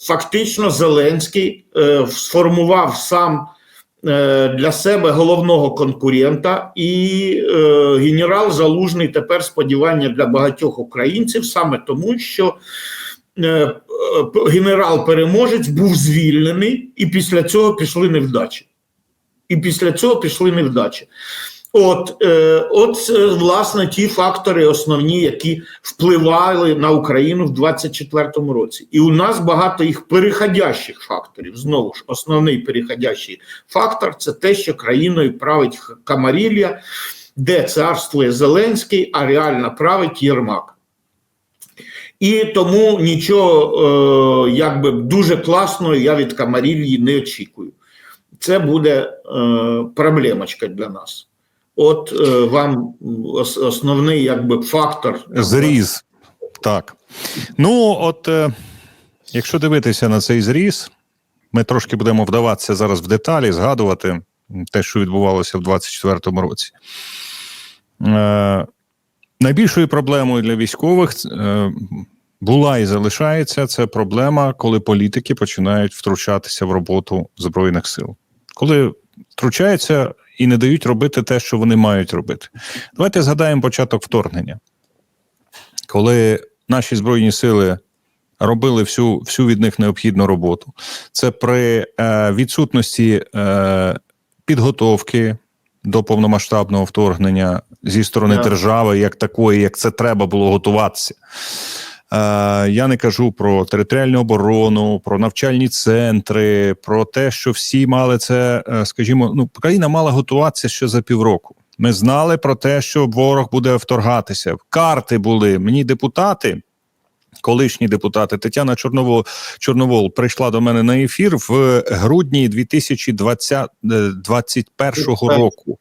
фактично Зеленський е, сформував сам е, для себе головного конкурента, і е, генерал Залужний тепер сподівання для багатьох українців саме тому, що е, е, генерал-переможець був звільнений, і після цього пішли невдачі. І після цього пішли невдачі. От, е, от е, власне ті фактори основні, які впливали на Україну в 24-му році. І у нас багато їх переходящих факторів. Знову ж, основний переходящий фактор це те, що країною править Камарілля, де царствує Зеленський, а реально править Єрмак. І тому нічого е, якби дуже класного я від Камарілії не очікую. Це буде е, проблемочка для нас. От е, вам основний якби фактор Зріз. Так. Ну, от е, якщо дивитися на цей зріз, ми трошки будемо вдаватися зараз в деталі, згадувати те, що відбувалося в 24-му році. Е, найбільшою проблемою для військових е, була і залишається це проблема, коли політики починають втручатися в роботу Збройних сил. Коли втручаються і не дають робити те, що вони мають робити. Давайте згадаємо початок вторгнення коли наші збройні сили робили всю, всю від них необхідну роботу. Це при е, відсутності е, підготовки до повномасштабного вторгнення зі сторони Так. держави, як такої, як це треба було готуватися. Е, я не кажу про територіальну оборону, про навчальні центри, про те, що всі мали це, е, скажімо, ну країна мала готуватися ще за півроку. Ми знали про те, що ворог буде вторгатися. Карти були. Мені депутати, колишні депутати, Тетяна Чорновол, Чорновол прийшла до мене на ефір в грудні 2021 року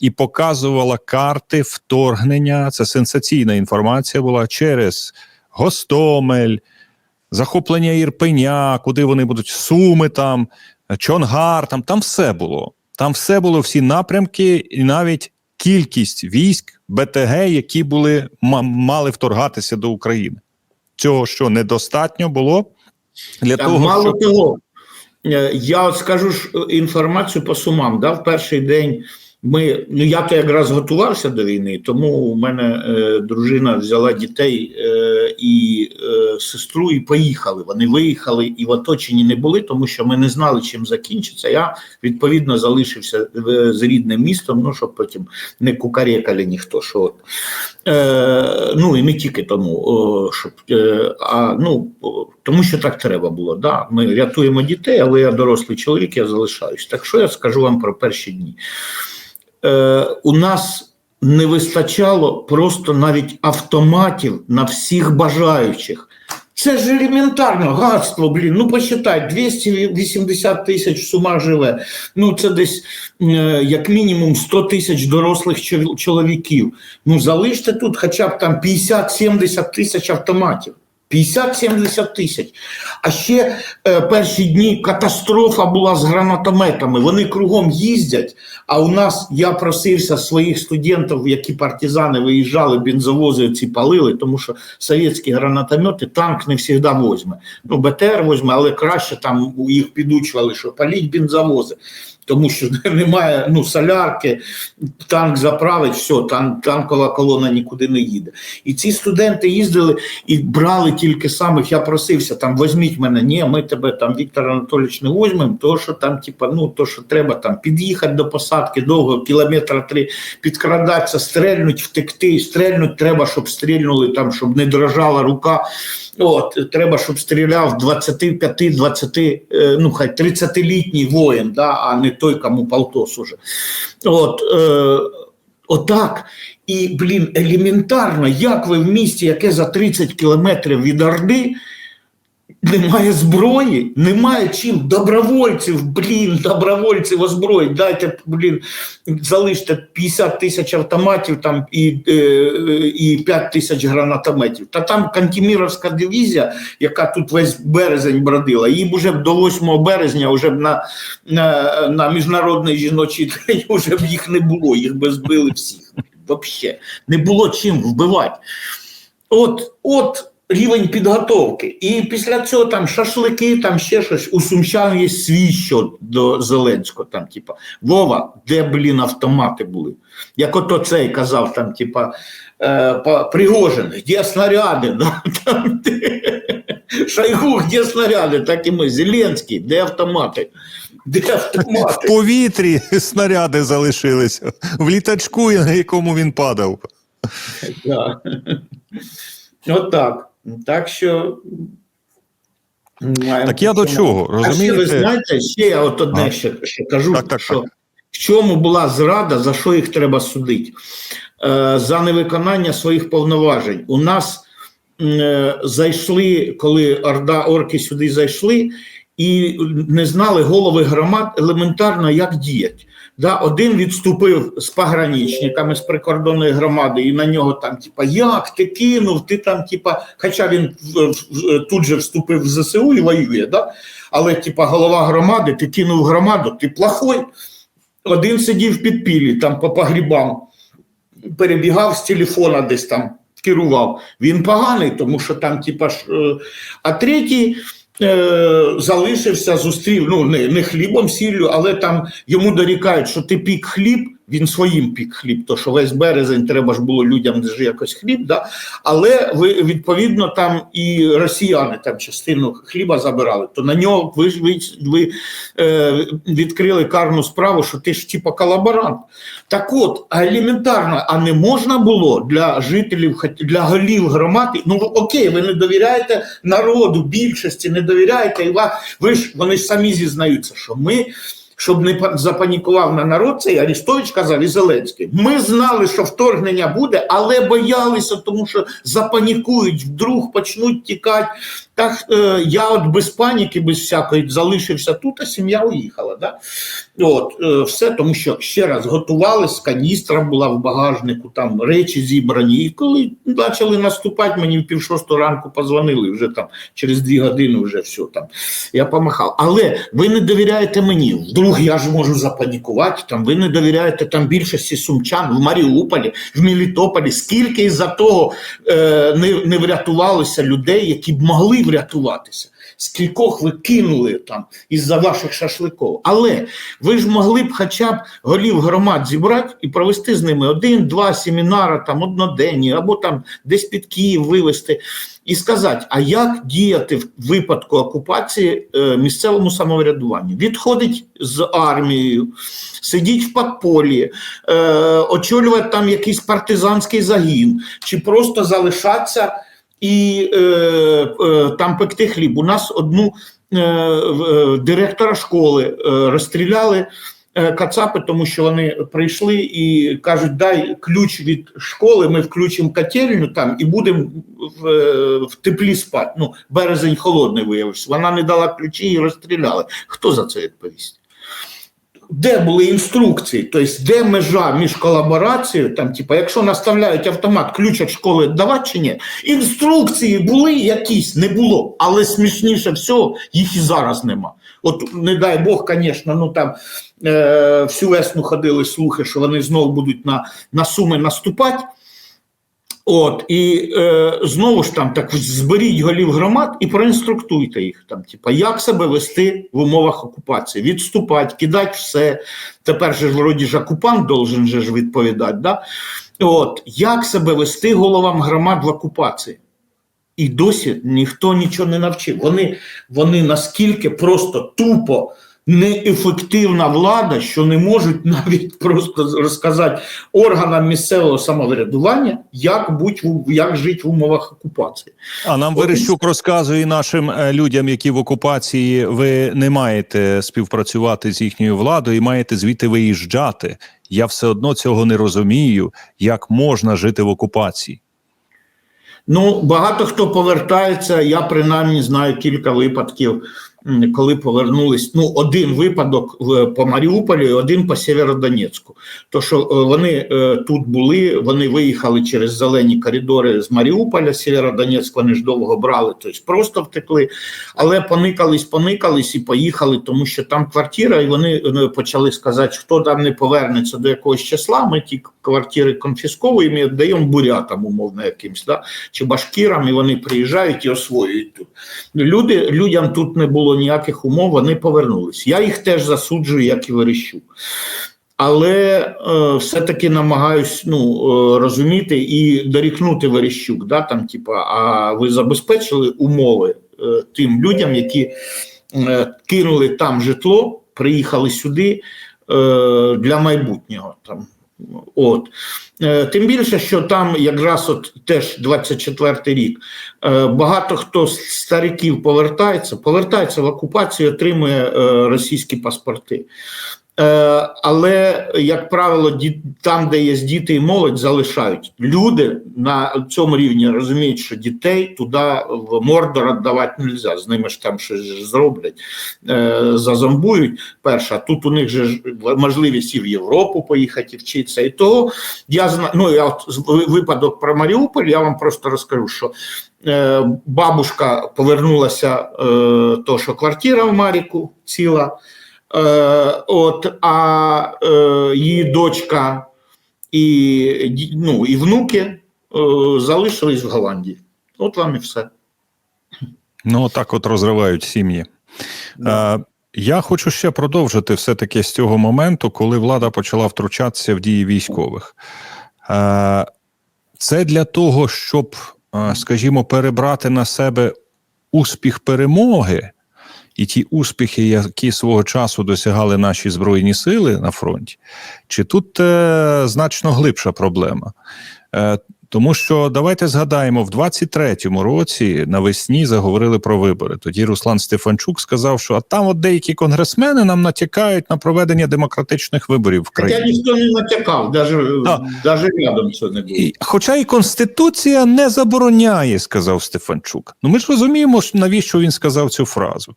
і показувала карти вторгнення. Це сенсаційна інформація була через Гостомель, захоплення Ірпеня, куди вони будуть, Суми там, Чонгар, там, там все було. Там все було, всі напрямки, і навіть кількість військ БТГ, які були мали вторгатися до України. Цього що недостатньо було для Там того, мало щоб того, е, я скажу ж е, інформацію по сумам. Да, в перший день ми, ну я то якраз готувався до війни, тому у мене е, дружина взяла дітей е, і е, сестру і поїхали. Вони виїхали і в оточенні не були, тому що ми не знали, чим закінчиться. Я відповідно залишився в- з рідним містом, ну щоб потім не кукарекали ніхто. Що. Е, ну і не тільки тому, о, щоб е, а ну тому, що так треба було. Да? Ми рятуємо дітей, але я дорослий чоловік, я залишаюсь. Так що я скажу вам про перші дні? Е, у нас не вистачало просто навіть автоматів на всіх бажаючих. Це ж елементарно, гадство, блін. Ну посчитай, 280 тисяч в живе. Ну це десь е, як мінімум 100 тисяч дорослих чоловіків. Ну залиште тут хоча б там 50-70 тисяч автоматів. 50-70 тисяч. А ще е, перші дні катастрофа була з гранатометами. Вони кругом їздять. А у нас я просився своїх студентів, які партизани виїжджали, бензовози ці палили, тому що совєтські гранатомети танк не завжди возьме. Ну, БТР возьме, але краще там їх підучували, що паліть бензовози. Тому що немає ну, солярки, танк заправить, все, тан, танкова колона нікуди не їде. І ці студенти їздили і брали тільки самих. Я просився там, візьміть мене. Ні, ми тебе там, Віктор Анатолійович, не візьмемо, то що там, типа, ну то, що треба там під'їхати до посадки довго, кілометра три, підкрадатися, стрельнуть, втекти, стрельнуть треба, щоб стрільнули там, щоб не дрожала рука. От, треба, щоб стріляв 25-20, е, ну хай 30-літній воїн, да, а не той, кому полтос уже. От, е, отак. І, блін, елементарно, як ви в місті, яке за 30 кілометрів від Орди, немає зброї, немає чим. Добровольців, блін, добровольців озброїть. Дайте, блін, залиште 50 тисяч автоматів там і, е, і 5 тисяч гранатометів. Та там Кантіміровська дивізія, яка тут весь березень бродила, її б уже до 8 березня вже на, на, на міжнародний жіночий день вже б їх не було, їх би збили всіх. Вообще. Не було чим вбивати. От, от рівень підготовки. І після цього там шашлики, там ще щось. У сумчан є свій щот до Зеленського. Там, типа, Вова, де, блін, автомати були? Як ото цей казав, там, типа, е, Пригожин, де снаряди? Да? Там, де... Шойгу, де снаряди? Так і ми. Зеленський, де автомати? Де В повітрі снаряди залишилися, в літачку, на якому він падав. Да. Отак. Так що. маємо Так я до чого, А ще ви знаєте, ще я от одне А. ще, ще кажу, Так, так, що так. в чому була зрада, за що їх треба судити? Е, за невиконання своїх повноважень. У нас е, зайшли, коли орда орки сюди зайшли, і не знали голови громад елементарно, як діяти. Да, один відступив з пограничниками з прикордонної громади, і на нього там, типа, як ти кинув, ти там, типа, хоча він тут же вступив в ЗСУ і воює, да? але типа голова громади, ти кинув громаду, ти плохой. Один сидів в підпілі там по погрібам, перебігав з телефона десь там, керував. Він поганий, тому що там, типа, ж, е, а третій. Е, Залишився, зустрів, ну не, не хлібом, сіллю, але там йому дорікають, що ти пік хліб, він своїм пік хліб, то що весь березень треба ж було людям ж якось хліб, да? але ви, відповідно там і росіяни там частину хліба забирали, то на нього ви, ви, ви е, відкрили карну справу, що ти ж типа колаборант. Так от, елементарно, а не можна було для жителів, для голів громади, ну окей, ви не довіряєте народу, більшості не довіряєте, і ви ж вони ж самі зізнаються, що ми. Щоб не па- запанікував на народ, цей Арістович казав і Зеленський. Ми знали, що вторгнення буде, але боялися, тому що запанікують, вдруг почнуть тікати. Так е, я от без паніки, без всякої залишився тут, а сім'я уїхала. Да? От, е, все, тому що ще раз готувались, каністра була в багажнику, там речі зібрані. І коли почали наступати, мені в пів шостого ранку позвонили, вже там через дві години вже все там. Я помахав. Але ви не довіряєте мені. Вдруг я ж можу запанікувати. Там ви не довіряєте там більшості сумчан в Маріуполі, в Мелітополі. Скільки із-за того е, не, не врятувалося людей, які б могли врятуватися. Скількох ви кинули там із-за ваших шашликів. Але ви ж могли б хоча б голів громад зібрати і провести з ними один-два семінари, там одноденні, або там десь під Київ вивезти, і сказати, а як діяти в випадку окупації е, місцевому самоврядуванню? Відходить з армією, сидіть в подполі, е, очолювати там якийсь партизанський загін, чи просто залишатися і е, е, там пекти хліб. У нас одну е, е, директора школи е, розстріляли е, кацапи, тому що вони прийшли і кажуть, дай ключ від школи, ми включимо котельню там і будемо в, е, в теплі спати. Ну, березень холодний виявився. Вона не дала ключі і розстріляли. Хто за це відповість? Де були інструкції? Тобто, де межа між колаборацією, там, типу, якщо наставляють автомат, ключ від школи давати чи ні? Інструкції були якісь, не було, але смішніше всього, їх і зараз нема. От, не дай Бог, звісно, ну там е, всю весну ходили слухи, що вони знову будуть на, на суми наступати. От, і е, знову ж там так зберіть голів громад і проінструктуйте їх там, типа, як себе вести в умовах окупації, відступати, кидати все. Тепер же ж вроді ж окупант должен же ж відповідати. Да? От, як себе вести головам громад в окупації? І досі ніхто нічого не навчив. Вони, вони наскільки просто тупо неефективна влада, що не можуть навіть просто розказати органам місцевого самоврядування, як будь як жити в умовах окупації. А нам От Верещук розказує нашим е, людям, які в окупації, ви не маєте співпрацювати з їхньою владою і маєте звідти виїжджати. Я все одно цього не розумію, як можна жити в окупації. Ну, багато хто повертається. Я принаймні знаю кілька випадків коли повернулись. Ну, один випадок по Маріуполю, один по Сєвєродонецьку. То що е, вони е, тут були, вони виїхали через зелені коридори з Маріуполя, Сєвєродонецьк вони ж довго брали, тобто просто втекли, але поникались, поникались і поїхали, тому що там квартира, і вони е, почали сказати, хто там не повернеться до якогось числа, ми ті квартири конфісковуємо і віддаємо бурятам, умовно, якимсь, да? чи башкірам, і вони приїжджають і освоюють тут. Люди, людям тут не було ніяких умов, вони повернулись. Я їх теж засуджую, як і Верещук. Але е, все-таки намагаюсь ну, е, розуміти і дорікнути Верещук. Да, там, типа, а ви забезпечили умови е, тим людям, які е, кинули там житло, приїхали сюди е, для майбутнього. Там. От. Е, Тим більше, що там якраз от теж 24 рік е, багато хто з стариків повертається, повертається в окупацію, отримує е, російські паспорти. Е, Але, як правило, там, де є діти і молодь, залишають. Люди на цьому рівні розуміють, що дітей туди в Мордор віддавати не можна. З ними ж там щось зроблять, е, зазомбують. Перше, а тут у них же можливість і в Європу поїхати і вчитися. І того я знаю, ну я випадок про Маріуполь, я вам просто розкажу, що е, бабушка повернулася, то що квартира в Маріку ціла. Е, от, а е, її дочка і, ну, і внуки е, залишились в Голландії. От вам і все. Ну, так от розривають сім'ї. Да. Я хочу ще продовжити все-таки з цього моменту, коли влада почала втручатися в дії військових. Це для того, щоб, скажімо, перебрати на себе успіх перемоги і ті успіхи, які свого часу досягали наші збройні сили на фронті, чи тут е, значно глибша проблема? Е, тому що давайте згадаємо, в 23-му році навесні заговорили про вибори. Тоді Руслан Стефанчук сказав, що а там от деякі конгресмени нам натякають на проведення демократичних виборів в країні. ніхто не натякав, навіть рядом це не було. І, хоча і Конституція не забороняє, сказав Стефанчук. Ну ми ж розуміємо, навіщо він сказав цю фразу.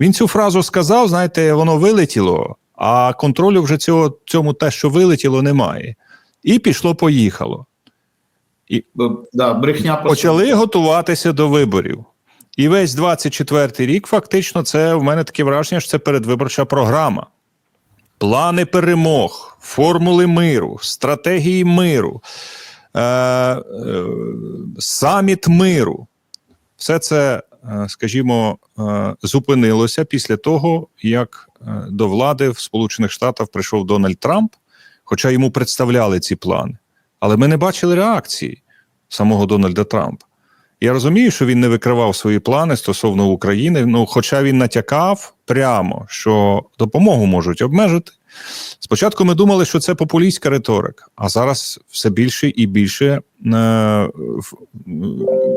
Він цю фразу сказав, знаєте, воно вилетіло, а контролю вже цього, цьому те, що вилетіло, немає. І пішло-поїхало. Б- Да, брехня по Почали готуватися до виборів. І весь 24-й рік, фактично, це в мене таке враження, що це передвиборча програма. Плани перемог, формули миру, стратегії миру, е, е, саміт миру. Все це, скажімо, е, зупинилося після того, як е, до влади в Сполучених Штатах прийшов Дональд Трамп, хоча йому представляли ці плани. Але ми не бачили реакції самого Дональда Трампа. Я розумію, що він не викривав свої плани стосовно України. Ну, хоча він натякав прямо, що допомогу можуть обмежити. Спочатку ми думали, що це популістська риторика, а зараз все більше і більше е,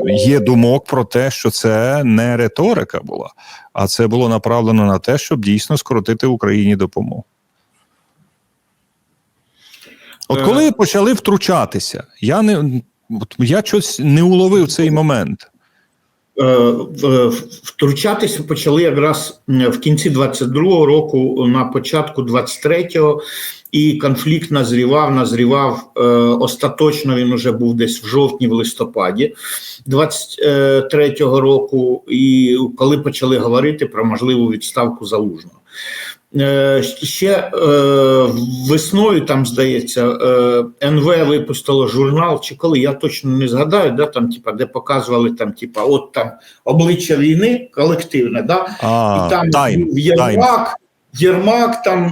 є думок про те, що це не риторика була, а це було направлено на те, щоб дійсно скоротити Україні допомогу. От Е. коли почали втручатися, я не я щось не уловив цей момент. Е, втручатися почали якраз в кінці 22-го року, на початку 23-го, і конфлікт назрівав, назрівав е, остаточно. Він уже був десь в жовтні, в листопаді 23-го року, і коли почали говорити про можливу відставку залужного. Е, Ще е, весною, там здається, е, НВ випустило журнал, чи коли я точно не згадаю, да, там, типа, де показували там, типа, от там обличчя війни колективне, да, А, і там тайм, Єрмак, Єрмак, там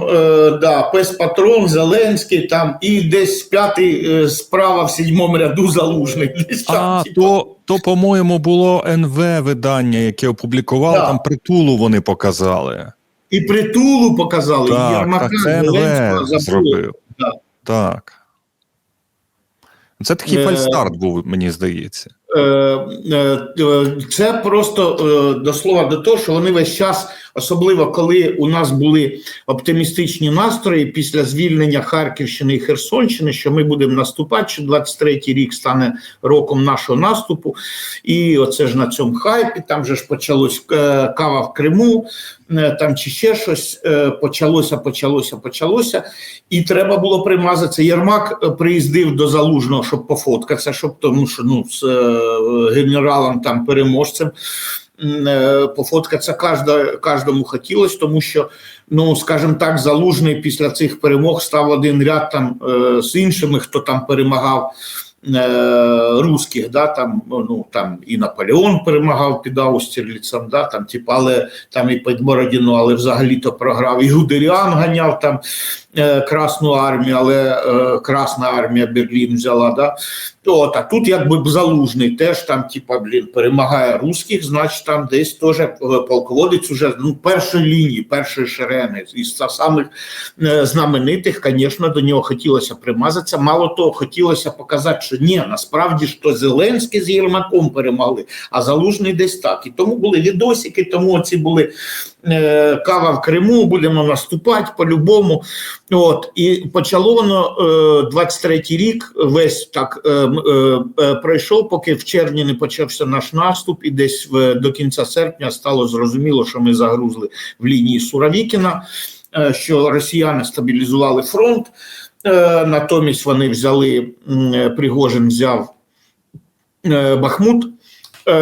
да, пес Патрон, Зеленський, там і десь п'ятий справа в сьомому ряду залужний. Десь там, А, типа. то, то, по-моєму, було НВ видання, яке опублікувало, Да. там притулу вони показали. І притулу показали, і Так, так, це Зеленського забули. зробив. Так. Це такий Е, фальстарт був, мені здається. Е, е, е, Це просто е, до слова до того, що вони весь час особливо коли у нас були оптимістичні настрої після звільнення Харківщини і Херсонщини, що ми будемо наступати, що 23-й рік стане роком нашого наступу. І оце ж на цьому хайпі, там же ж почалось е, кава в Криму, е, там чи ще щось е, почалося, почалося, почалося. І треба було примазатися. Єрмак е, приїздив до Залужного, щоб пофоткатися, щоб тому що ну, з генералом там переможцем пофоткатися кожда, кожному хотілося, тому що, ну скажімо так, залужний після цих перемог став один ряд там е, з іншими, хто там перемагав. е, Русських, да, там, ну, там і Наполеон перемагав під Аустерліцем, да, там, типу, але там і під Бородіно, але взагалі-то програв. І Гудеріан ганяв там е, Красну армію, але е, Красна армія Берлін взяла. Да. От, а тут якби залужний теж там, типа, блін, перемагає русських, значить там десь теж е, полководець уже ну, першої лінії, першої шерени. Із самих е, знаменитих, звісно, до нього хотілося примазатися. Мало того, хотілося показати, що ні, насправді ж то Зеленський з Єрмаком перемогли, а залужний десь так. І тому були відосики, тому ці були е, кава в Криму, будемо наступати по-любому. От і почало воно е, 23-й рік, весь так е, е, е, пройшов, поки в червні не почався наш наступ, і десь до кінця серпня стало зрозуміло, що ми загрузли в лінії Суровікіна, е, що росіяни стабілізували фронт. Е, натомість вони взяли е, Пригожин взяв е, Бахмут. Е,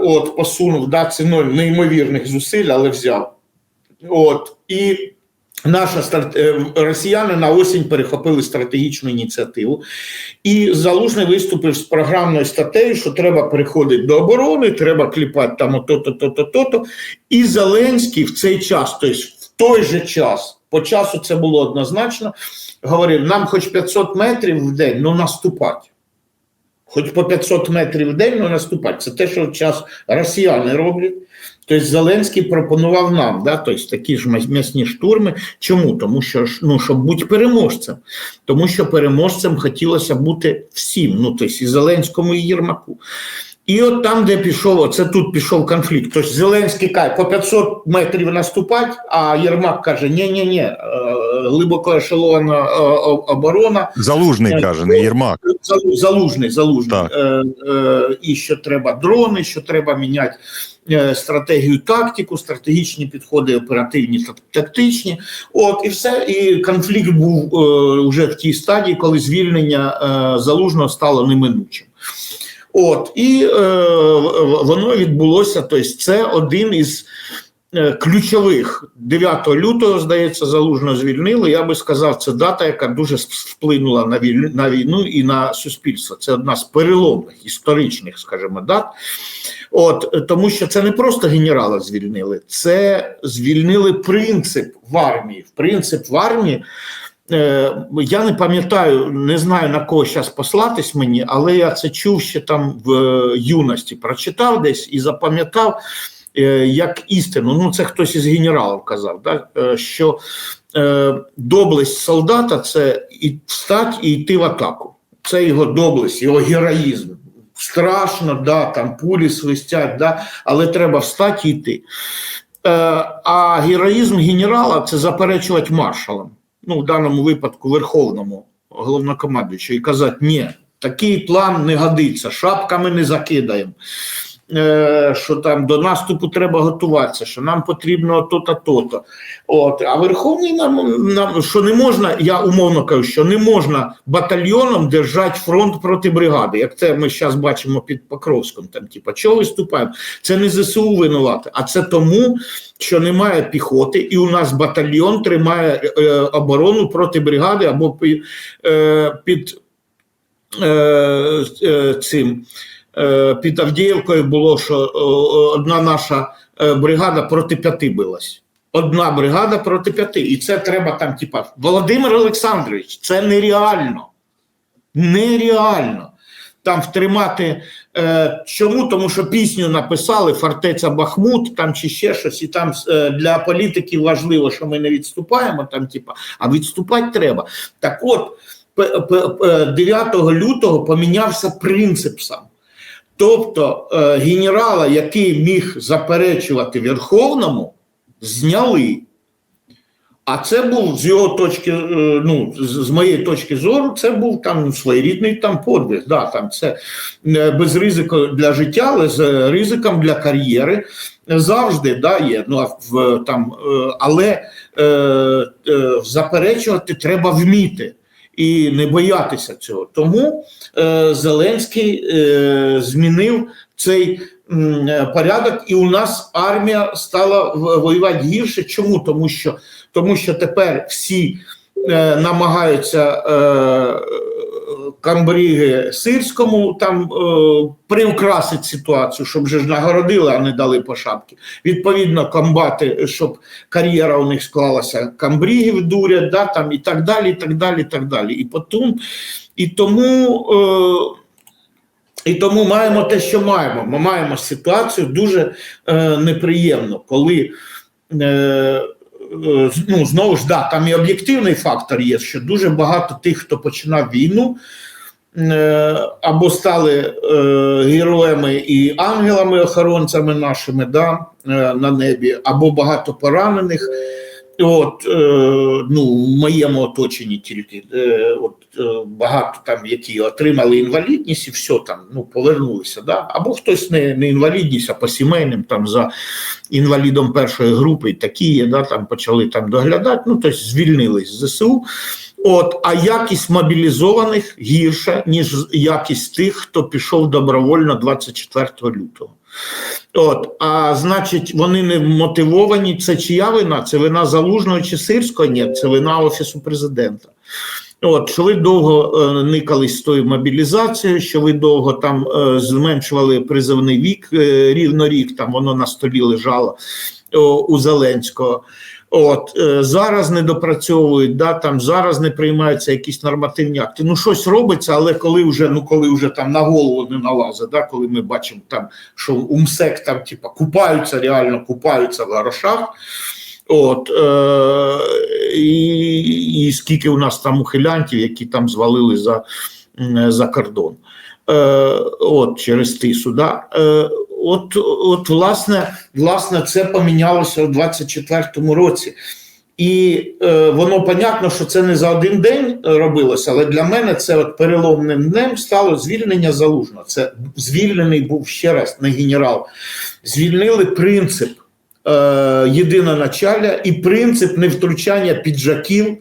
от посунув да, ціною неймовірних зусиль, але взяв. От і наша е, росіяни на осінь перехопили стратегічну ініціативу. І Залужний виступив з програмною статтею, що треба переходити до оборони, треба кліпати там ото-то, то-то, то-то. І Зеленський в цей час, тобто в той же час, по часу це було однозначно, говорив: нам хоч 500 метрів в день, ну наступати. Хоч по 500 метрів в день, ну наступати. Це те, що час росіяни роблять. Тобто Зеленський пропонував нам, да, тобто такі ж м'яс- м'ясні штурми. Чому? Тому що ну, щоб бути переможцем. Тому що переможцем хотілося бути всім, ну тобто і Зеленському, і Єрмаку. І от там, де пішов, оце тут пішов конфлікт. Тобто Зеленський каже, по 500 метрів наступати, а Єрмак каже: ні-ні-ні, глибоко ешелована е, оборона. Залужний Е, каже, не Єрмак. Залужний, залужний. Е, е, і що треба дрони, що треба міняти е, стратегію, тактику, стратегічні підходи, оперативні та тактичні. От і все. І конфлікт був е, вже в тій стадії, коли звільнення е, залужного стало неминучим. От і е, воно відбулося. Тобто, це один із е, ключових 9 лютого, здається, залужно звільнили. Я би сказав, це дата, яка дуже вплинула на війну, на війну і на суспільство. Це одна з переломних історичних, скажімо, дат. От тому, що це не просто генерала звільнили, це звільнили принцип в армії. Принцип в армії. Е, я не пам'ятаю, не знаю на кого зараз послатись мені, але я це чув ще там в е, юності, прочитав десь і запам'ятав е, як істину. Ну, це хтось із генералів казав, е, що доблесть солдата це і встати і йти в атаку. Це його доблесть, його героїзм. Страшно, да, там пулі свистять, да, але треба встати і йти. А героїзм генерала це заперечувати маршалам ну, в даному випадку верховному головнокомандуючому, і казати, ні, такий план не годиться, шапками не закидаємо. Е, що там до наступу треба готуватися, що нам потрібно то-то, то-то. От, а Верховний нам, нам що не можна, я умовно кажу, що не можна батальйоном держати фронт проти бригади, як це ми зараз бачимо під Покровськом. Там, типа, чого виступаємо? Це не ЗСУ винувати, а це тому, що немає піхоти, і у нас батальйон тримає е, оборону проти бригади або під, е, під е, е, цим. Е, Під Авдіївкою було, що е, одна наша е, бригада проти п'яти билась. Одна бригада проти п'яти. І це треба там, типа, Володимир Олександрович, це нереально. Нереально. Там втримати. Е, чому? Тому що пісню написали Фортеця Бахмут там чи ще щось, і там е, для політиків важливо, що ми не відступаємо, там, типа, а відступати треба. Так от, п- п- п- 9 лютого помінявся принцип сам. Тобто е, генерала, який міг заперечувати Верховному, зняли. А це був з його точки, е, ну, з моєї точки зору, це був там своєрідний там подвиг. Да, там це е, без ризику для життя, але з ризиком для кар'єри завжди да, є. Ну, там, але е, е, заперечувати треба вміти і не боятися цього. Тому е, Зеленський е, змінив цей е, порядок, і у нас армія стала воювати гірше. Чому? Тому що, тому що тепер всі е, намагаються е, камбріги сирському там е, приукрасити ситуацію, щоб же ж нагородили, а не дали по шапки. Відповідно, комбати, щоб кар'єра у них склалася, камбрігів дурять, да, там, і так далі, і так далі, і так далі. І потім, і тому. Е, і тому маємо те, що маємо. Ми маємо ситуацію дуже е, неприємну, коли е, ну, знову ж да, там і об'єктивний фактор є, що дуже багато тих, хто починав війну, е, або стали е, героями і ангелами-охоронцями нашими да, е, на небі, або багато поранених. От, е, ну, в моєму оточенні тільки е, от, е, багато там, які отримали інвалідність і все там, ну, повернулися. Да? Або хтось не, не інвалідність, а по сімейним там за інвалідом першої групи, такі є, да, там почали там доглядати, ну, тобто звільнились з ЗСУ. От, а якість мобілізованих гірша, ніж якість тих, хто пішов добровольно 24 лютого. От, а значить, вони не мотивовані. Це чия вина? Це вина залужного чи сирського? Ні, це вина офісу президента. От, що ви довго е, никались з тою мобілізацією, що ви довго там е, зменшували призовний вік, е, рівно рік там воно на столі лежало о, у Зеленського. От е, зараз не допрацьовують, да там зараз не приймаються якісь нормативні акти. Ну щось робиться, але коли вже ну коли вже там на голову не налазить, да, коли ми бачимо там, що УМСЕК там типа купаються, реально купаються в грошах. От е, і, і скільки у нас там ухилянтів, які там звалили за, за кордон. Е, от через тису. Да? Е, от, от власне, власне, це помінялося у 24-му році. І е, воно понятно, що це не за один день робилося, але для мене це от переломним днем стало звільнення залужного. Це звільнений був ще раз, не генерал. Звільнили принцип е, єдиноначалля і принцип невтручання піджаків.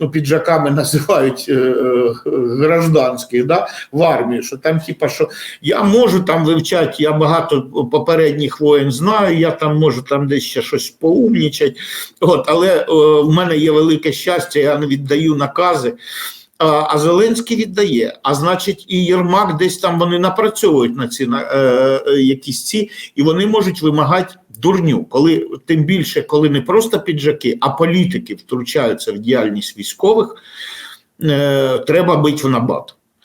Ну, піджаками називають е, е, гражданських да, в армію, що там, типа, що я можу там вивчати, я багато попередніх воєн знаю, я там можу там десь ще щось поумнічати. От, але е, в мене є велике щастя, я не віддаю накази. А, а Зеленський віддає. А значить, і Єрмак десь там вони напрацьовують на ці на, е, е, якісь ці, і вони можуть вимагати дурню, коли тим більше, коли не просто піджаки, а політики втручаються в діяльність військових, е, треба бити в набат.